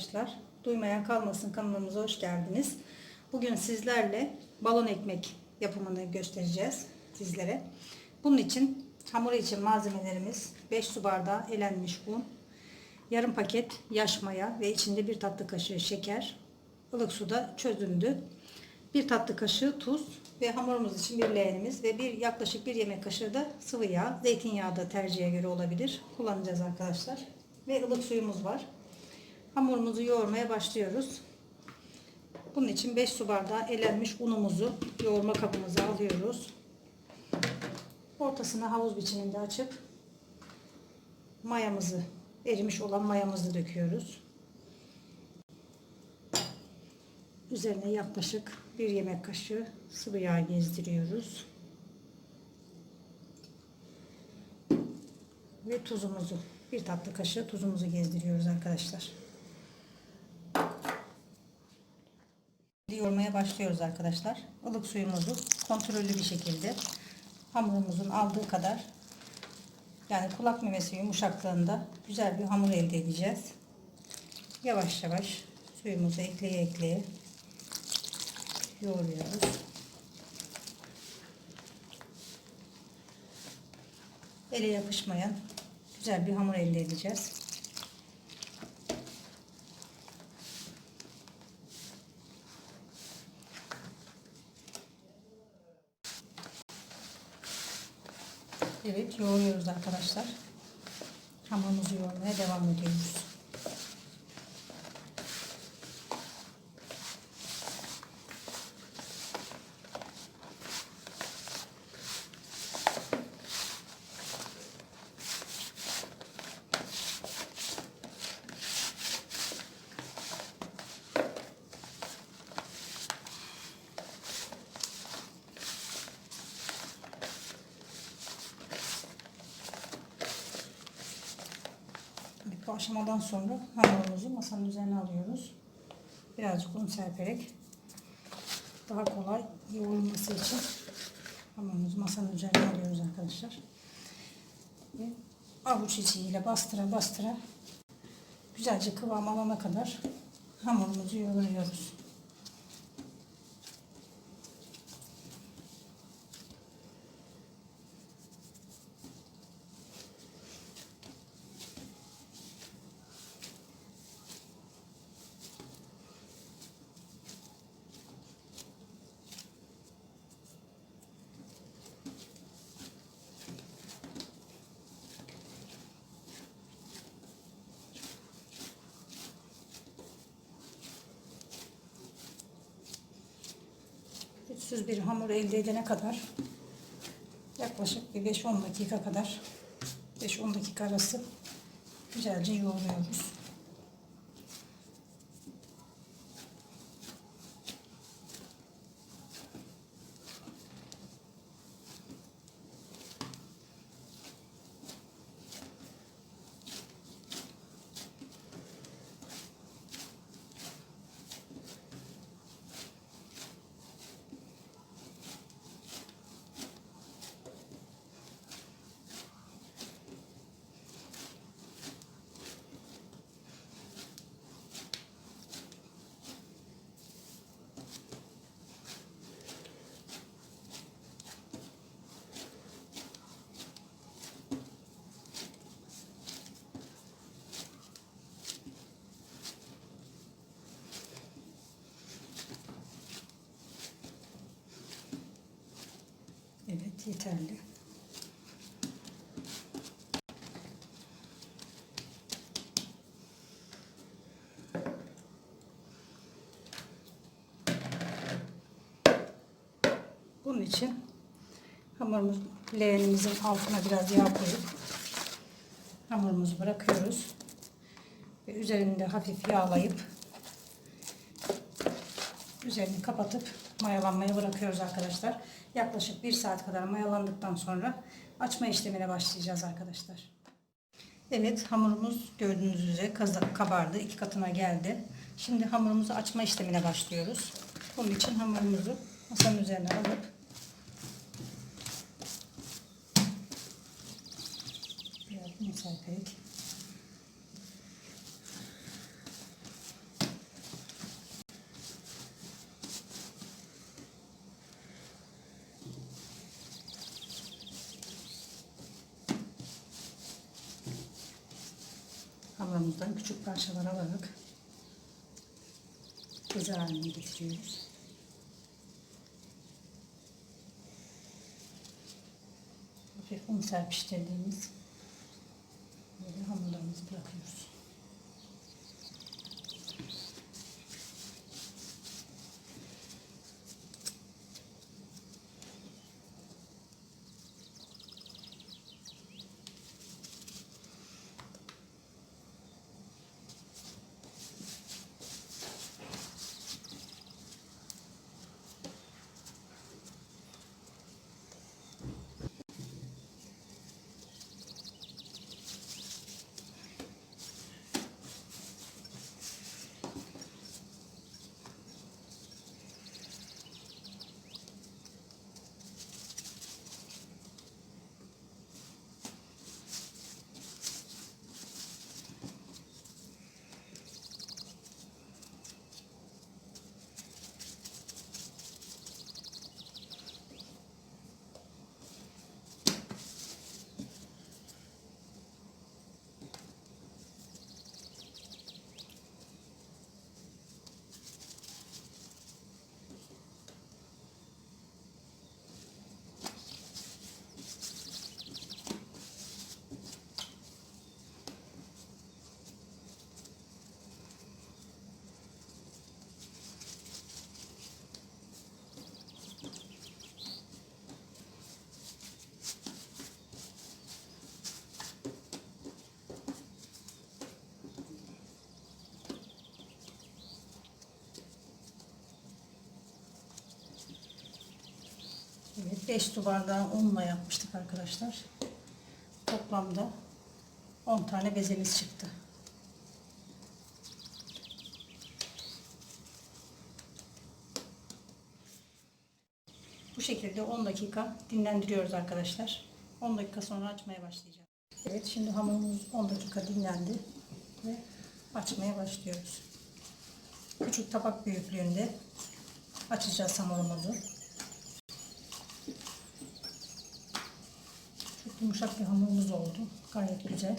arkadaşlar. Duymayan kalmasın kanalımıza hoş geldiniz. Bugün sizlerle balon ekmek yapımını göstereceğiz sizlere. Bunun için hamuru için malzemelerimiz 5 su bardağı elenmiş un, yarım paket yaş maya ve içinde bir tatlı kaşığı şeker, ılık suda çözündü. Bir tatlı kaşığı tuz ve hamurumuz için bir leğenimiz ve bir yaklaşık bir yemek kaşığı da sıvı yağ, zeytinyağı da tercihe göre olabilir. Kullanacağız arkadaşlar. Ve ılık suyumuz var. Hamurumuzu yoğurmaya başlıyoruz. Bunun için 5 su bardağı elenmiş unumuzu yoğurma kabımıza alıyoruz. Ortasına havuz biçiminde açıp mayamızı, erimiş olan mayamızı döküyoruz. Üzerine yaklaşık bir yemek kaşığı sıvı yağ gezdiriyoruz. Ve tuzumuzu, bir tatlı kaşığı tuzumuzu gezdiriyoruz arkadaşlar. Yoğurmaya başlıyoruz arkadaşlar. Ilık suyumuzu kontrollü bir şekilde hamurumuzun aldığı kadar yani kulak memesi yumuşaklığında güzel bir hamur elde edeceğiz. Yavaş yavaş suyumuzu ekleye ekleye yoğuruyoruz. Ele yapışmayan güzel bir hamur elde edeceğiz. Evet yoğuruyoruz arkadaşlar. Hamurumuzu yoğurmaya devam ediyoruz. Bu aşamadan sonra hamurumuzu masanın üzerine alıyoruz. Birazcık un serperek daha kolay yoğurulması için hamurumuzu masanın üzerine alıyoruz arkadaşlar. Ve avuç içiyle bastıra bastıra güzelce kıvam alana kadar hamurumuzu yoğuruyoruz. Süz bir hamur elde edene kadar yaklaşık bir 5-10 dakika kadar 5-10 dakika arası güzelce yoğuruyoruz. Evet yeterli. Bunun için hamurumuz leğenimizin altına biraz yağ koyup hamurumuzu bırakıyoruz. Ve üzerinde hafif yağlayıp üzerini kapatıp mayalanmaya bırakıyoruz arkadaşlar. Yaklaşık bir saat kadar mayalandıktan sonra açma işlemine başlayacağız arkadaşlar. Evet hamurumuz gördüğünüz üzere kabardı. iki katına geldi. Şimdi hamurumuzu açma işlemine başlıyoruz. Bunun için hamurumuzu masanın üzerine alıp biraz un hamurumuzdan küçük parçalar alarak kızar haline getiriyoruz. Hafif un serpiştirdiğimiz böyle hamurlarımızı bırakıyoruz. Evet, 5 su bardağı unla yapmıştık arkadaşlar. Toplamda 10 tane bezemiz çıktı. Bu şekilde 10 dakika dinlendiriyoruz arkadaşlar. 10 dakika sonra açmaya başlayacağım. Evet şimdi hamurumuz 10 dakika dinlendi ve açmaya başlıyoruz. Küçük tabak büyüklüğünde açacağız hamurumuzu. Yumuşak bir hamurumuz oldu. Gayet güzel.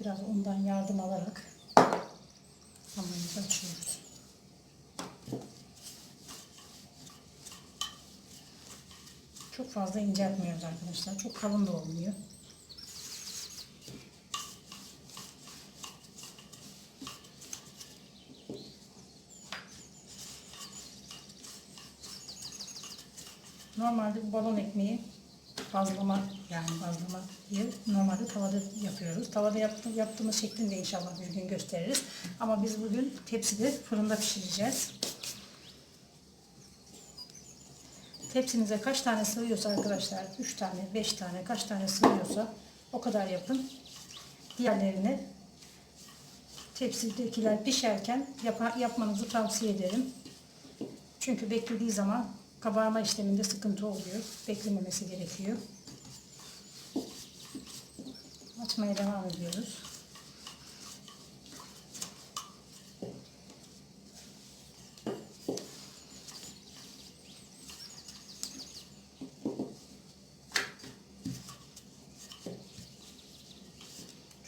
Biraz undan yardım alarak hamurumuzu açıyoruz. Çok fazla inceltmiyoruz arkadaşlar. Çok kalın da olmuyor. Normalde bu balon ekmeği bazlama yani bazlama diye normalde tavada yapıyoruz. Tavada yaptı, yaptığımız şeklini de inşallah bir gün gösteririz. Ama biz bugün tepside fırında pişireceğiz. Tepsinize kaç tane sığıyorsa arkadaşlar 3 tane 5 tane kaç tane sığıyorsa o kadar yapın. Diğerlerini tepsidekiler pişerken yap yapmanızı tavsiye ederim. Çünkü beklediği zaman kabarma işleminde sıkıntı oluyor. Beklememesi gerekiyor. Açmaya devam ediyoruz.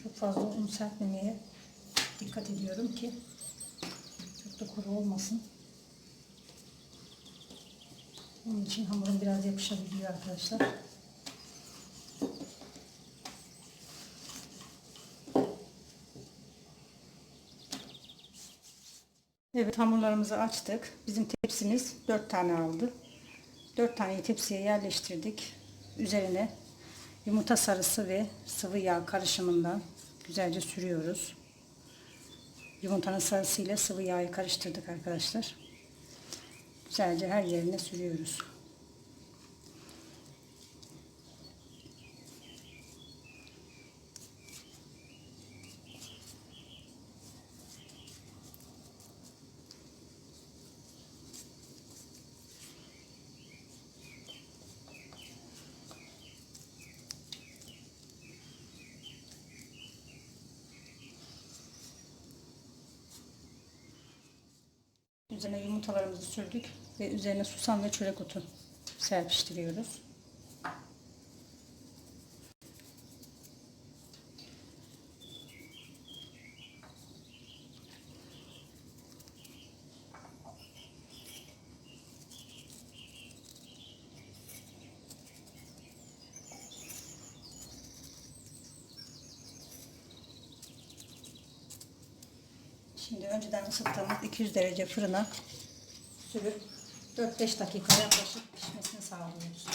Çok fazla un serpmemeye dikkat ediyorum ki çok da kuru olmasın. Onun için hamurum biraz yapışabiliyor arkadaşlar. Evet hamurlarımızı açtık. Bizim tepsimiz 4 tane aldı. 4 taneyi tepsiye yerleştirdik. Üzerine yumurta sarısı ve sıvı yağ karışımından güzelce sürüyoruz. Yumurtanın sarısıyla sıvı yağı karıştırdık arkadaşlar. Güzelce her yerine sürüyoruz. Üzerine yumurtalarımızı sürdük ve üzerine susam ve çörek otu serpiştiriyoruz. Şimdi önceden ısıttığımız 200 derece fırına sürüp 4-5 dakika yaklaşık pişmesini sağlıyoruz.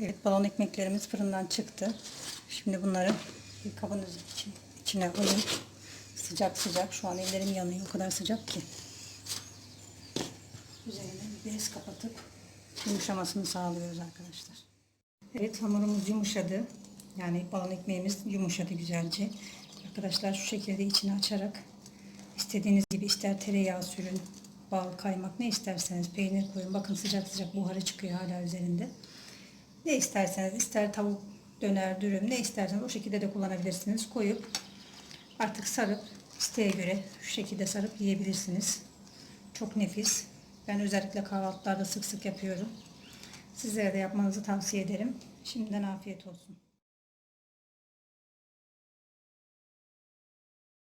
Evet balon ekmeklerimiz fırından çıktı. Şimdi bunları bir kabın için- içine alayım. Sıcak sıcak. Şu an ellerim yanıyor. O kadar sıcak ki. Üzerine bir bez kapatıp yumuşamasını sağlıyoruz arkadaşlar. Evet hamurumuz yumuşadı. Yani balon ekmeğimiz yumuşadı güzelce. Arkadaşlar şu şekilde içini açarak istediğiniz gibi ister tereyağı sürün, bal, kaymak ne isterseniz peynir koyun. Bakın sıcak sıcak buharı çıkıyor hala üzerinde. Ne isterseniz ister tavuk döner, dürüm ne isterseniz o şekilde de kullanabilirsiniz. Koyup artık sarıp isteğe göre şu şekilde sarıp yiyebilirsiniz. Çok nefis. Ben özellikle kahvaltılarda sık sık yapıyorum. Sizlere de yapmanızı tavsiye ederim. Şimdiden afiyet olsun.